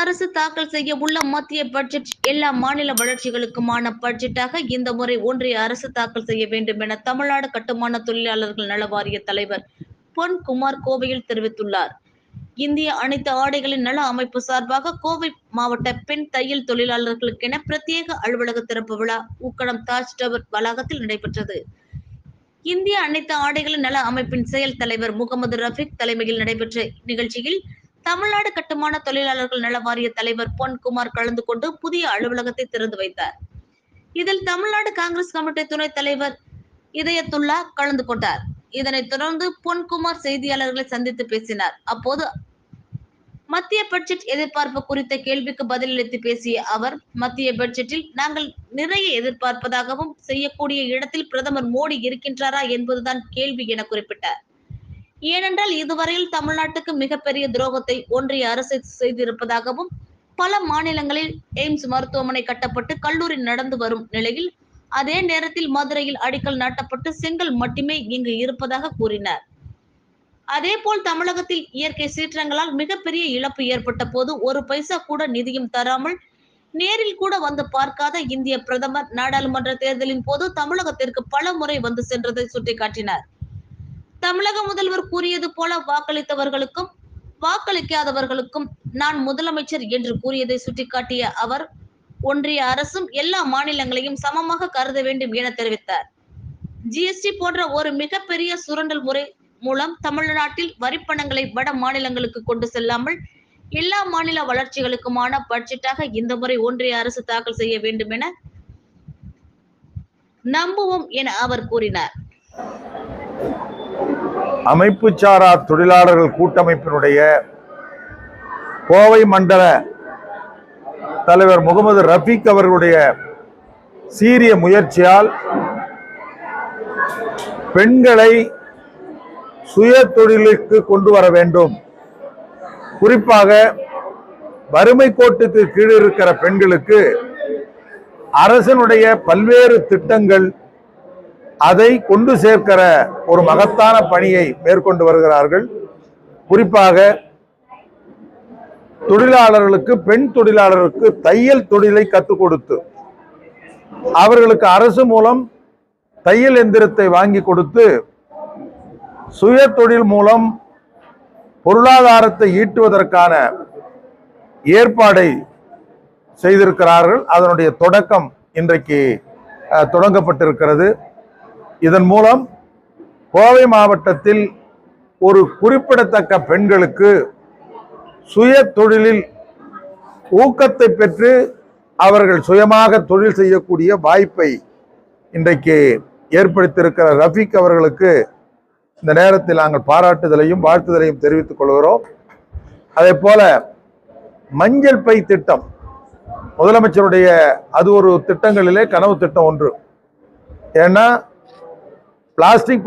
அரசு தாக்கல் செய்ய உள்ள மத்திய பட்ஜெட் எல்லா மாநில வளர்ச்சிகளுக்குமான பட்ஜெட்டாக இந்த முறை ஒன்றிய அரசு தாக்கல் செய்ய வேண்டும் என தமிழ்நாடு கட்டுமான தொழிலாளர்கள் நல வாரிய தலைவர் பொன் குமார் கோவையில் தெரிவித்துள்ளார். இந்திய அனைத்து ஆடைகளின் நல அமைப்பு சார்பாக கோவை மாவட்ட பெண் தையல் தொழிலாளர்களுக்கென பிரத்யேக அலுவலக திறப்பு விழா உக்கடம் தாஜ் டவர் வளாகத்தில் நடைபெற்றது. இந்திய அனைத்து ஆடைகளின் நல அமைப்பின் செயல் தலைவர் முகமது ரஃபிக் தலைமையில் நடைபெற்ற நிகழ்ச்சியில் தமிழ்நாடு கட்டுமான தொழிலாளர்கள் நல வாரிய தலைவர் பொன்குமார் கலந்து கொண்டு புதிய அலுவலகத்தை திறந்து வைத்தார். இதில் தமிழ்நாடு காங்கிரஸ் கமிட்டி துணைத் தலைவர் இதயத்துல்லா கலந்து கொண்டார். இதனைத் தொடர்ந்து பொன்குமார் செய்தியாளர்களை சந்தித்து பேசினார். அப்போது மத்திய பட்ஜெட் எதிர்பார்ப்பு குறித்த கேள்விக்கு பதிலளித்து பேசிய அவர் மத்திய பட்ஜெட்டில் நாங்கள் நிறைய எதிர்பார்ப்பதாகவும் செய்யக்கூடிய இடத்தில் பிரதமர் மோடி இருக்கின்றாரா என்பதுதான் கேள்வி என குறிப்பிட்டார். ஏனென்றால் இதுவரையில் தமிழ்நாட்டுக்கு மிகப்பெரிய துரோகத்தை ஒன்றிய அரசு செய்திருப்பதாகவும் பல மாநிலங்களில் எய்ம்ஸ் மருத்துவமனை கட்டப்பட்டு கல்லூரி நடந்து வரும் நிலையில் அதே நேரத்தில் மதுரையில் அடிக்கல் நாட்டப்பட்டு செங்கல் மட்டுமே இங்கு இருப்பதாக கூறினார். அதேபோல் தமிழகத்தில் இயற்கை சீற்றங்களால் மிகப்பெரிய இழப்பு ஏற்பட்ட போது ஒரு பைசா கூட நிதியும் தராமல் நேரில் கூட வந்து பார்க்காத இந்திய பிரதமர் நாடாளுமன்ற தேர்தலின் போது தமிழகத்திற்கு பல முறை வந்து சென்றதை சுட்டிக்காட்டினார். தமிழக முதல்வர் கூறியது போல வாக்களித்தவர்களுக்கும் வாக்களிக்காதவர்களுக்கும் நான் முதலமைச்சர் என்று கூறியதை சுட்டிக்காட்டிய அவர் ஒன்றிய அரசும் எல்லா மாநிலங்களையும் சமமாக கருத வேண்டும் என தெரிவித்தார். ஜிஎஸ்டி போன்ற ஒரு மிகப்பெரிய சுரண்டல் முறை மூலம் தமிழ்நாட்டில் வரிப்பணங்களை வட மாநிலங்களுக்கு கொண்டு செல்லாமல் எல்லா மாநில வளர்ச்சிகளுக்குமான பட்ஜெட்டாக இந்த முறை ஒன்றிய அரசு தாக்கல் செய்ய வேண்டும் என நம்புவோம் என அவர் கூறினார். அமைப்பு சாரா தொழிலாளர்கள் கூட்டமைப்பினுடைய கோவை மண்டல தலைவர் முகமது ரஃபீக் அவர்களுடைய சீரிய முயற்சியால் பெண்களை சுய தொழிலுக்கு கொண்டு வர வேண்டும். குறிப்பாக வறுமை கோட்டுக்கு கீழ் இருக்கிற பெண்களுக்கு அரசனுடைய பல்வேறு திட்டங்கள் அதை கொண்டு சேர்க்கிற ஒரு மகத்தான பணியை மேற்கொண்டு வருகிறார்கள். குறிப்பாக தொழிலாளர்களுக்கு பெண் தொழிலாளர்களுக்கு தையல் தொழிலை கற்றுக் கொடுத்து அவர்களுக்கு அரசு மூலம் தையல் எந்திரத்தை வாங்கி கொடுத்து சுய தொழில் மூலம் பொருளாதாரத்தை ஈட்டுவதற்கான ஏற்பாடை செய்திருக்கிறார்கள். அதனுடைய தொடக்கம் இன்றைக்கு தொடங்கப்பட்டிருக்கிறது. இதன் மூலம் கோவை மாவட்டத்தில் ஒரு குறிப்பிடத்தக்க பெண்களுக்கு சுய தொழிலில் ஊக்கத்தை பெற்று அவர்கள் சுயமாக தொழில் செய்யக்கூடிய வாய்ப்பை இன்றைக்கு ஏற்படுத்தியிருக்கிற ரஃபீக் அவர்களுக்கு இந்த நேரத்தில் நாங்கள் பாராட்டுதலையும் வாழ்த்துதலையும் தெரிவித்துக் கொள்கிறோம். அதே போல மஞ்சள் பை திட்டம் முதலமைச்சருடைய அது ஒரு திட்டங்களிலே கனவு திட்டம் ஒன்று. ஏன்னா ప్లాస్టిక్